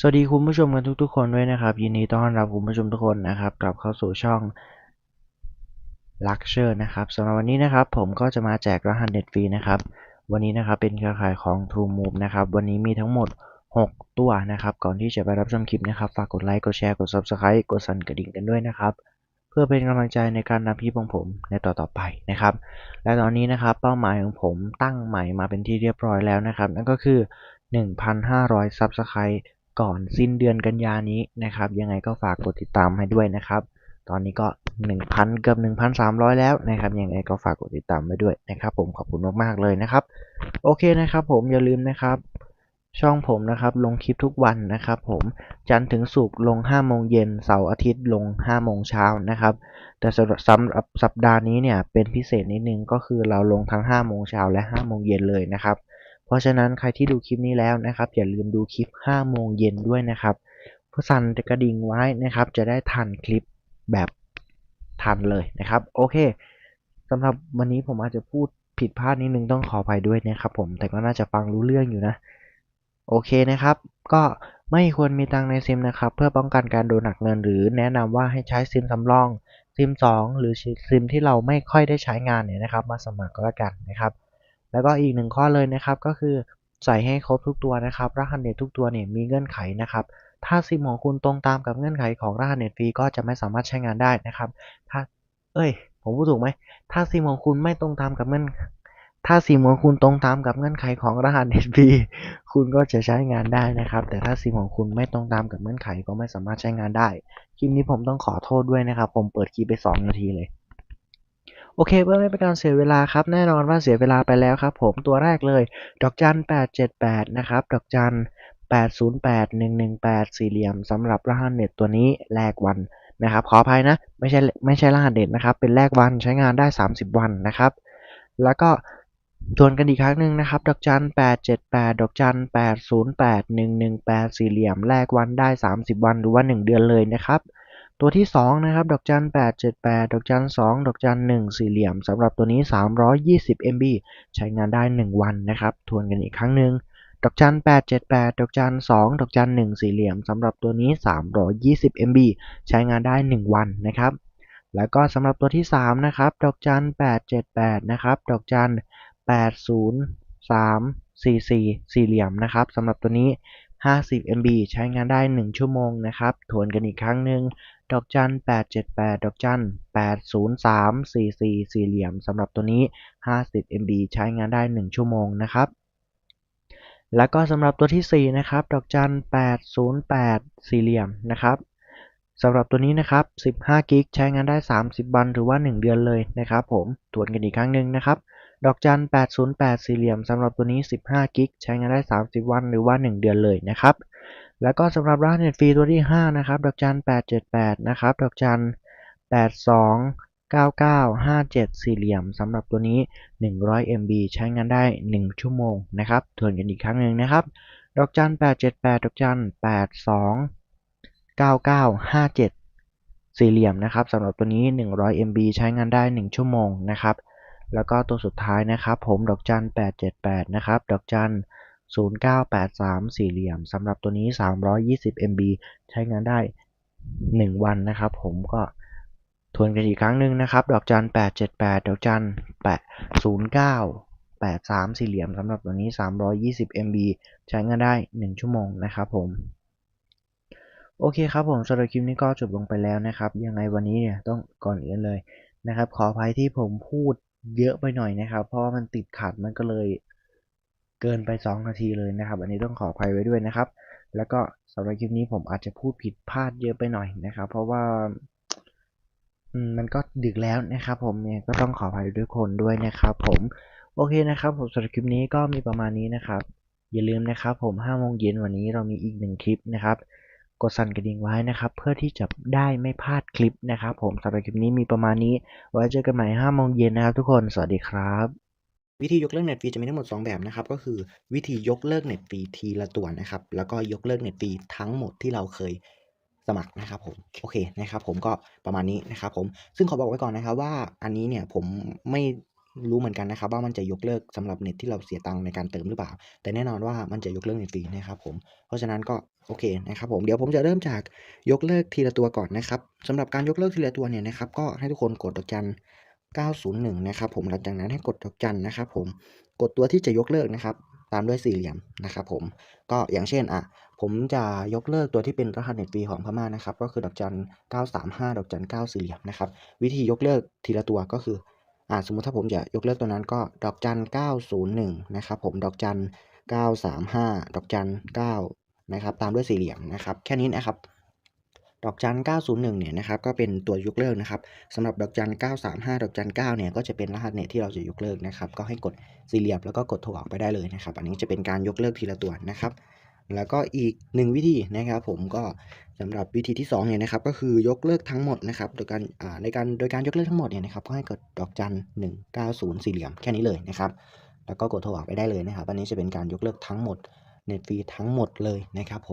สวัสดีคุณผู้ชมกันทุกๆคนด้วยนะครับ ยินดีต้อนรับคุณผู้ชมทุกคนนะครับกลับเข้าสู่ช่อง l u x u r e นะครับสำหรับวันนี้นะครับ ผมก็จะมาแจกรหัสเน็ตฟรีนะครับ วันนี้นะครับเป็นเครือข่ายของ True Move นะครับ วันนี้มีทั้งหมด 6 ตัวนะครับ ก่อนที่จะไปรับชมคลิปนะครับ ฝากกดไลค์กดแชร์กด Subscribe กดสั่นกระดิ่งกันด้วยนะครับ เพื่อเป็นกำลังใจในการนำคลิปของผมในต่อๆไปนะครับ และตอนนี้นะครับเป้าหมายของผมตั้งใหม่มาเป็นที่เรียบร้อยแล้วนะครับ นั่นก็คือ 1,500 Subscribe ก่อนสิ้นเดือนกันยานี้นะครับ ยังไงก็ฝากกดติดตามให้ด้วยนะครับ ตอนนี้ก็ 1,000 เกือบ 1,300 แล้วนะครับ ยังไงก็ฝากกดติดตามไว้ด้วยนะครับ ผมขอบคุณมากๆเลยนะครับ โอเคนะครับ ผมอย่าลืมนะครับ ช่องผมนะครับ ลงคลิปทุกวันนะครับ ผมจันทร์ถึงศุกร์ลง5โมงเย็นเสาร์อาทิตย์ลง5โมงเช้านะครับ แต่สำหรับสำหรับสัปดาห์นี้เนี่ยเป็นพิเศษนิดนึงก็คือเราลงทั้ง5โมงเช้าและ5โมงเย็นเลยนะครับ เพราะฉะนั้นใครที่ดูคลิปนี้แล้วนะครับ อย่าลืมดูคลิป 5 โมงเย็นด้วยนะครับเพื่อสั่นกระดิ่งไว้นะครับ จะได้ทันคลิปแบบทันเลยนะครับ โอเคสำหรับวันนี้ผมอาจจะพูดผิดพลาดนิดนึงต้องขออภัยด้วยนะครับผมแต่ก็น่าจะฟังรู้เรื่องอยู่นะ โอเคนะครับ ก็ไม่ควรมีตังในซิมนะครับ เพื่อป้องกันการโดนหักเงิน หรือแนะนำว่าให้ใช้ซิมสำรองซิม 2 หรือซิมที่เราไม่ค่อยได้ใช้งานเนี่ยนะครับ มาสมัครก็แล้วกันนะครับ แล้วก็อีกหนึ่งข้อเลยนะครับก็คือใส่ให้ครบทุกตัวนะครับรหัสเน็ตทุกตัวเนี่ยมีเงื่อนไขนะครับ ถ้าซิมของคุณตรงตามกับเงื่อนไขของรหัสเน็ตฟรีก็จะไม่สามารถใช้งานได้นะครับ ถ้า เอ้ย ผมพูดถูกไหม ถ้าซิมของคุณไม่ตรงตามกับเงื่อน ถ้าซิมของคุณตรงตามกับเงื่อนไขของรหัสเน็ตฟรีคุณก็จะใช้งานได้นะครับ แต่ถ้าซิมของคุณไม่ตรงตามกับเงื่อนไขก็ไม่สามารถใช้งานได้ คลิปนี้ผมต้องขอโทษด้วยนะครับ ผมเปิดคลิปไป 2 นาทีเลย โอเคเพื่อไม่เป็นการเสียเวลาครับ แน่นอนว่าเสียเวลาไปแล้วครับ ผมตัวแรกเลย ดอกจัน 878 นะครับ ดอกจัน 808 118 สี่เหลี่ยมสำหรับรหัสเน็ตตัวนี้แลกวันนะครับ ขออภัยนะ ไม่ใช่ไม่ใช่รหัสเน็ตนะครับ เป็นแลกวันใช้งานได้ 30 วันนะครับ แล้วก็ทวนกันอีกครั้งหนึ่งนะครับ ดอกจัน 878 ดอกจัน 808 118 สี่เหลี่ยม แลกวันได้ 30 วันหรือว่า 1 เดือนเลยนะครับ ตัวที่ 2 นะครับ ดอกจัน 878 ดอกจัน 2 ดอกจัน 1 สี่เหลี่ยมสำหรับตัวนี้ 320 MB ใช้งานได้ 1 วันนะครับ ทวนกันอีกครั้งหนึ่งดอกจัน 878 ดอกจัน 2 ดอกจัน 1 สี่เหลี่ยมสำหรับตัวนี้ 320 MB ใช้งานได้ 1 วันนะครับ แล้วก็สำหรับตัวที่ 3 นะครับ ดอกจัน 878 นะครับ ดอกจัน 803 44 สี่เหลี่ยมนะครับสำหรับตัวนี้ 50 MB ใช้งานได้ 1 ชั่วโมงนะครับ ทวนกันอีกครั้งหนึ่ง ดอกจัน878ดอกจัน803 44สี่เหลี่ยมสำหรับตัวนี้50 MB ใช้งานได้1ชั่วโมงนะครับแล้วก็สำหรับตัวที่ 4 นะครับ ดอกจัน 808 สี่เหลี่ยมนะครับสำหรับตัวนี้นะครับ 15 กิกใช้งานได้ 30 วันหรือว่า 1 เดือนเลยนะครับผม ทวนกันอีกครั้งหนึ่งนะครับ ดอกจัน 808 สี่เหลี่ยมสำหรับตัวนี้ 15 กิกใช้งานได้ 30 วันหรือว่า 1 เดือนเลยนะครับ แล้วก็สำหรับรหัสเน็ตฟรีตัวที่ 5 นะครับ ดอกจัน 878 นะครับ ดอกจัน 82 9957 สี่เหลี่ยมสำหรับตัวนี้ 100 MB ใช้งานได้ 1 ชั่วโมงนะครับ ทวนกันอีกครั้งหนึ่งนะครับ ดอกจัน 878 ดอกจัน 82 9957 สี่เหลี่ยมนะครับสำหรับตัวนี้ 100 MB ใช้งานได้ 1 ชั่วโมงนะครับ แล้วก็ตัวสุดท้ายนะครับ ผมดอกจัน 878 นะครับ ดอกจัน 0983 สี่เหลี่ยมสำหรับตัวนี้ 320 MB ใช้งานได้ 1 วันนะครับ ผมก็ทวนกันอีกครั้งหนึ่งนะครับ ดอกจัน 878 ดอกจัน 809 83 สี่เหลี่ยมสำหรับตัวนี้ 320 MB ใช้งานได้ 1 ชั่วโมงนะครับผม โอเคครับผมสำหรับคลิปนี้ก็จบลงไปแล้วนะครับ ยังไงวันนี้เนี่ยต้องก่อนอื่นเลยนะครับ ขออภัยที่ผมพูดเยอะไปหน่อยนะครับ เพราะว่ามันติดขัดมันก็เลย เกินไป 2 นาทีเลยนะครับ อันนี้ต้องขออภัยไว้ด้วยนะครับ แล้วก็สำหรับคลิปนี้ผมอาจจะพูดผิดพลาดเยอะไปหน่อยนะครับ เพราะว่ามันก็ดึกแล้วนะครับ ผมเนี่ยก็ต้องขออภัยด้วยคนด้วยนะครับ ผมโอเคนะครับ ผมสำหรับคลิปนี้ก็มีประมาณนี้นะครับ อย่าลืมนะครับ ผม5โมงเย็นวันนี้เรามีอีกหนึ่งคลิปนะครับ กดสั่นกระดิ่งไว้นะครับ เพื่อที่จะได้ไม่พลาดคลิปนะครับ ผมสำหรับคลิปนี้มีประมาณนี้ ไว้เจอกันใหม่5โมงเย็นนะครับ ทุกคนสวัสดีครับ วิธียกเลิกเน็ตฟรีจะมีทั้งหมด 2 แบบนะครับ ก็คือวิธียกเลิกเน็ตฟรีทีละตัวนะครับ แล้วก็ยกเลิกเน็ตฟรีทั้งหมดที่เราเคยสมัครนะครับผมโอเคนะครับ ผมก็ประมาณนี้นะครับผมซึ่งขอบอกไว้ก่อนนะครับว่าอันนี้เนี่ยผมไม่รู้เหมือนกันนะครับว่ามันจะยกเลิกสำหรับเน็ตที่เราเสียตังค์ในการเติมหรือเปล่า แต่แน่นอนว่ามันจะยกเลิกเน็ตฟรีนะครับผมเพราะฉะนั้นก็โอเคนะครับผมเดี๋ยวผมจะเริ่มจากยกเลิกทีละตัวก่อนนะครับสำหรับการยกเลิกทีละตัวเนี่ยนะครับก็ให้ทุกคนกดดอกจัน 901 นะครับผมหลังจากนั้นให้กดดอกจันนะครับผมกดตัวที่จะยกเลิกนะครับ ตามด้วยสี่เหลี่ยมนะครับผมก็อย่างเช่นอะผมจะยกเลิกตัวที่เป็นรหัสเน็ตฟรีของพม่านะครับ ก็คือดอกจัน 935 ดอกจัน 9 สี่เหลี่ยมนะครับ วิธียกเลิกทีละตัวก็คืออ่าสมมุติถ้าผมจะยกเลิกตัวนั้นก็ดอกจัน 901 นะครับผมดอกจัน 935 ดอกจัน 9 นะครับ ตามด้วยสี่เหลี่ยมนะครับ แค่นี้นะครับ ดอกจัน 901 เนี่ยนะครับก็เป็นตัวยกเลิกนะครับสำหรับดอกจัน 935 ดอกจัน 9 เนี่ยก็จะเป็นรหัสเน็ตที่เราจะยกเลิกนะครับก็ให้กดสี่เหลี่ยมแล้วก็กดโทรออกไปได้เลยนะครับ อันนี้จะเป็นการยกเลิกทีละตัวนะครับ แล้วก็อีกหนึ่งวิธีนะครับผมก็สำหรับวิธีที่2เนี่ยนะครับก็คือยกเลิกทั้งหมดนะครับโดยการอ่าในการโดยการยกเลิกทั้งหมดเนี่ยนะครับก็ให้กดดอกจัน 190 สี่เหลี่ยมแค่นี้เลยนะครับแล้วก็กดโทรออกไปได้เลยนะครับ อันนี้จะเป็นการยกเลิกทั้งหมดเน็ตฟรีทั้งหมดเลยนะครับผม